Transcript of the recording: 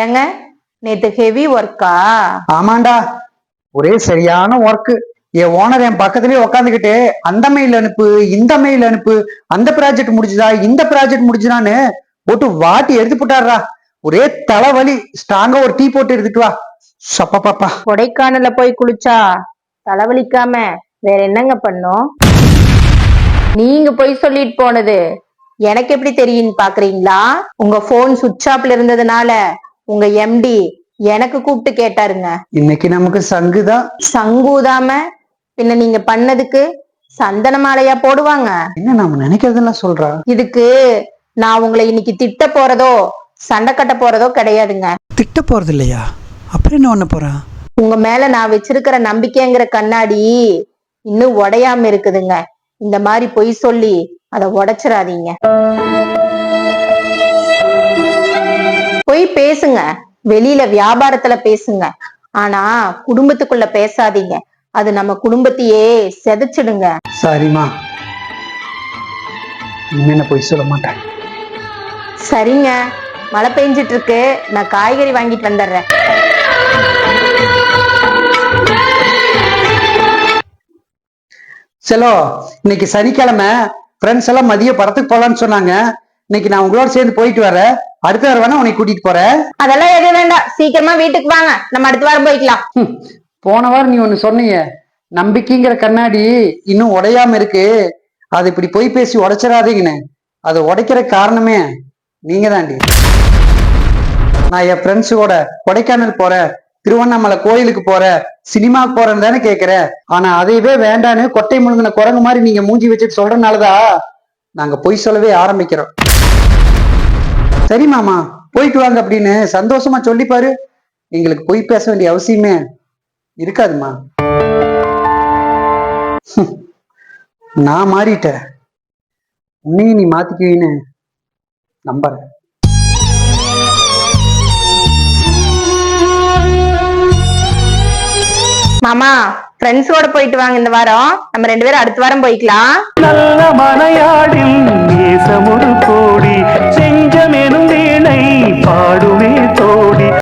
ஏங்க? நேத்து ஹெவி ஒர்க்கா ஆமாண்டா. ஒரே சரியான ஒர்க் என் ஓனர் என் பக்கத்துலயே உக்காந்துக்கிட்டு அந்த மெயில் அனுப்பு இந்த மெயில் அனுப்பு அந்த ப்ராஜெக்ட் முடிஞ்சுதா இந்த ப்ராஜெக்ட் முடிஞ்சுதான்னு போட்டு வாட்டி எடுத்து போட்டாடுறா ஒரே தலைவலி. ஸ்ட்ராங்கா ஒரு டீ போட்டு எடுத்துட்டு வா. சப்பா பாப்பா. கொடைக்கானல்ல போய் குளிச்சா தலைவலிக்காம வேற என்னங்க பண்ணும்? நீங்க போய் சொல்லிட்டு போனது. எனக்கு எப்படி தெரியும்னு பாக்குறீங்களா? உங்க போன் சுவிட்ச் ஆப்ல இருந்ததுனால உங்க எம்டி எனக்கு கூப்பிட்டு கேட்டாருங்க. இன்னைக்கு நமக்கு சங்குதான் சங்கூதாம பின்ன நீங்க பண்ணதுக்கு சந்தன மாலையா போடுவாங்க. என்ன நாம நினைக்கிறதெல்லாம் சொல்றா? இதுக்கு நான் உங்களை இன்னைக்கு திட்ட போறதோ சண்டை கட்ட போறதோ கிடையாதுங்க. திட்ட போறது இல்லையா? அப்புறம் என்ன பண்ண போறா? உங்க மேல நான் வச்சிருக்கிற நம்பிக்கைங்கிற கண்ணாடி இன்னும் உடையாம இருக்குதுங்க. இந்த மாதிரி பொய் சொல்லி அதை உடைச்சிடாதீங்க. பொய் பேசுங்க. வெளியில வியாபாரத்துல பேசுங்க. ஆனா குடும்பத்துக்குள்ள பேசாதீங்க. அது நம்ம குடும்பத்தையே செதைச்சிடுங்க. சரிம்மா. இனிமே போய் சொல்ல மாட்டேன். சரிங்க. மழை பெஞ்சிட்டு இருக்கு நான் காய்கறி வாங்கிட்டு வந்துடுறேன். செலோ இன்னைக்கு சனிக்கிழமை. ஃப்ரெண்ட்ஸ் எல்லாம் மதியம் படத்துக்கு போலான்னு சொன்னாங்க. இன்னைக்கு நான் உங்களோட சேர்ந்து போயிட்டு வரேன். அடுத்த வாரம் வேணா உன்னை கூட்டிட்டு போறேன் அதெல்லாம் எதுவும் வேண்டாம். சீக்கிரமா வீட்டுக்கு வாங்க. நம்ம அடுத்த வாரம் போய்க்கலாம். போன வாரம் நீ ஒண்ணு சொன்னீங்க நம்பிக்கைங்கிற கண்ணாடி இன்னும் உடையாம இருக்கு. அது இப்படி பொய் பேசி உடைச்சிடாதீங்கன்னு. அதை உடைக்கிற காரணமே நீங்க தாண்டி நான் என் ஃப்ரெண்ட்ஸ் கூட கொடைக்கானல் போறேன் திருவண்ணாமலை கோயிலுக்கு போறேன் சினிமாக்கு போறேன்னு தானே கேக்குறேன். ஆனா அதையவே வேண்டான்னு கொட்டை முழுங்கின குரங்கு மாதிரி நீங்க மூஞ்சி வச்சுட்டு சொல்றதுனாலதான் நாங்க பொய் சொல்லவே ஆரம்பிக்கிறோம். சரி மாமா போயிட்டு வாங்க அப்படின்னு சந்தோஷமா சொல்லி பாரு எங்களுக்கு பொய் பேச வேண்டிய அவசியமே இருக்காதுமா. நான் மாறிட்டேன். உன்னையும் நீ மாத்திக்குவீன்னு நம்புறேன். மாமா ஃப்ரெண்ட்ஸோட போயிட்டு வாங்க இந்த வாரம். நம்ம ரெண்டு பேரும் அடுத்த வாரம் போய்க்கலாம். நல்ல மலையாடில்